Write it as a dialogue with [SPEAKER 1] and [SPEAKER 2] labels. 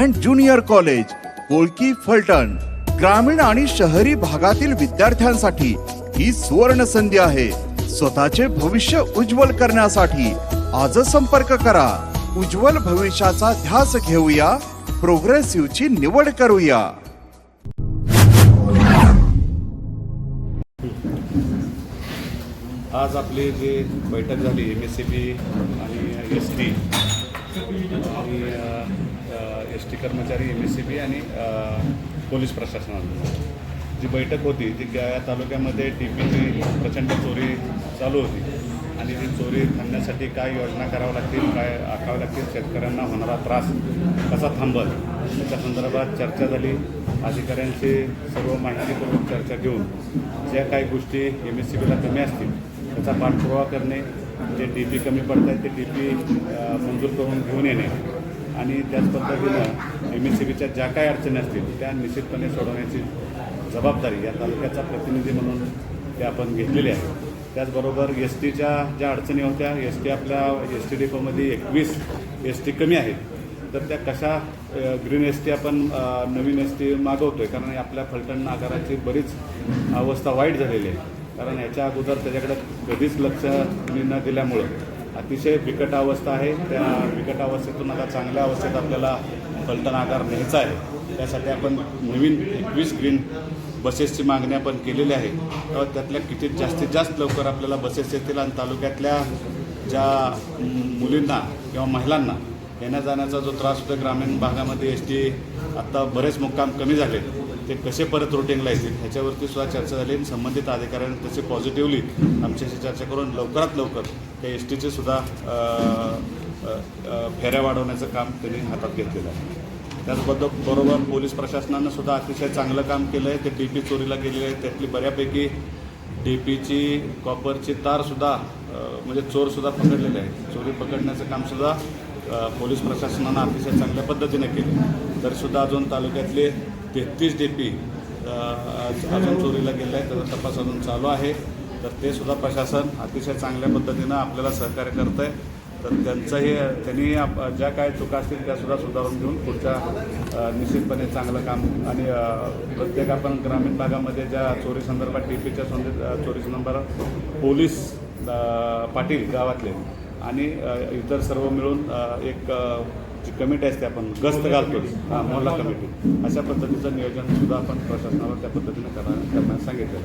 [SPEAKER 1] And junior college Kolki Phaltan. ग्रामीण आणि शहरी भागातील विद्यार्थ्यांसाठी ही सुवर्ण संधी आहे. स्वतःचे भविष्य उज्ज्वल करण्यासाठी आजच संपर्क करा. उज्ज्वल भविष्याचा ध्यास घेऊया. प्रोग्रेसिव्हची निवड करूया.
[SPEAKER 2] आज आपली जी बैठक झाली एम एस सी बी आणि एस टी आणि एस टी कर्मचारी एम एस सी बी आणि पोलीस प्रशासनाची जी बैठक होती ती गया तालुक्यामध्ये टी पीची प्रचंड चोरी चालू होती. आणि ती चोरी थांबण्यासाठी काय योजना कराव्या लागतील काय आखाव्या लागतील शेतकऱ्यांना होणारा त्रास कसा थांबल? त्याच्या संदर्भात चर्चा झाली. अधिकाऱ्यांशी सर्व माहितीपूर्वक चर्चा घेऊन ज्या काही गोष्टी एम एस सी बीला कमी असतील त्याचा पाठपुरावा करणे जे डी पी कमी पडत आहेत ते डी पी मंजूर करून घेऊन येणे आणि त्याच पद्धतीनं एम एस सी बीच्या ज्या काही अडचणी असतील त्या निश्चितपणे सोडवण्याची जबाबदारी या तालुक्याचा प्रतिनिधी म्हणून ते आपण घेतलेले आहे. त्याचबरोबर एस टीच्या ज्या अडचणी होत्या एस टी आपल्या एस टी डेपोमध्ये एकवीस एस टी कमी आहेत. तर त्या कशा ग्रीन एस टी आपण नवीन एस टी मागवतोय? कारण आपल्या फलटण आगाराची बरीच अवस्था वाईट झालेली आहे. कारण याच्या अगोदर त्याच्याकडे कधीच लक्ष न दिल्यामुळं अतिशय बिकट अवस्था आहे. त्या बिकट अवस्थेतून आता चांगल्या अवस्थेत आपल्याला फलटण आगार न्यायचा आहे. त्यासाठी आपण नवीन एकवीस ग्रीन बसेसची मागणी आपण केलेली आहे. तेव्हा त्यातल्या किती जास्तीत जास्त लवकर आपल्याला बसेस येतील आणि तालुक्यातल्या ज्या मुलींना किंवा महिलांना येण्या जाण्याचा जो त्रास होतो ग्रामीण भागामध्ये एस टी आत्ता बरेच मुक्काम कमी झाले ते कसे परत रुटीनला येतील ह्याच्यावरती सुद्धा चर्चा झाली आणि संबंधित अधिकाऱ्यांनी तसे पॉझिटिव्हली आमच्याशी चर्चा करून लवकरात लवकर त्या एस टीचे सुद्धा फेऱ्या वाढवण्याचं काम त्यांनी हातात घेतलेलं आहे. त्याचबद्दल बरोबर पोलीस प्रशासनानं सुद्धा अतिशय चांगलं काम केलं आहे ते डी पी चोरीला गेलेले आहे त्यातली बऱ्यापैकी डी पीची कॉपरची तारसुद्धा म्हणजे चोरसुद्धा पकडलेले आहे चोरी पकडण्याचं कामसुद्धा पोलीस प्रशासनानं अतिशय चांगल्या पद्धतीनं केलं. तरीसुद्धा अजून तालुक्यातले तेहतीस डी पी अजून चोरीला गेले आहे त्याचा तपास अजून चालू आहे. तर ते सुद्धा प्रशासन अतिशय चांगल्या पद्धतीनं आपल्याला सहकार्य करतं आहे तर त्यांचंही त्यांनी आप ज्या काय चुका असतील त्यासुद्धा सुधारून घेऊन पुढच्या निश्चितपणे चांगलं काम आणि प्रत्येक आपण ग्रामीण भागामध्ये ज्या चोरी संदर्भात टी पीच्या संदर्भात चोरी संदर्भात पोलीस पाटील गावातले आणि इतर सर्व मिळून एक जी कमिटी असते आपण गस्त घालतो हा, मोहल्ला कमिटी. अशा पद्धतीचं नियोजन सुद्धा आपण प्रशासनावर त्या पद्धतीने करा करण्यास सांगितलं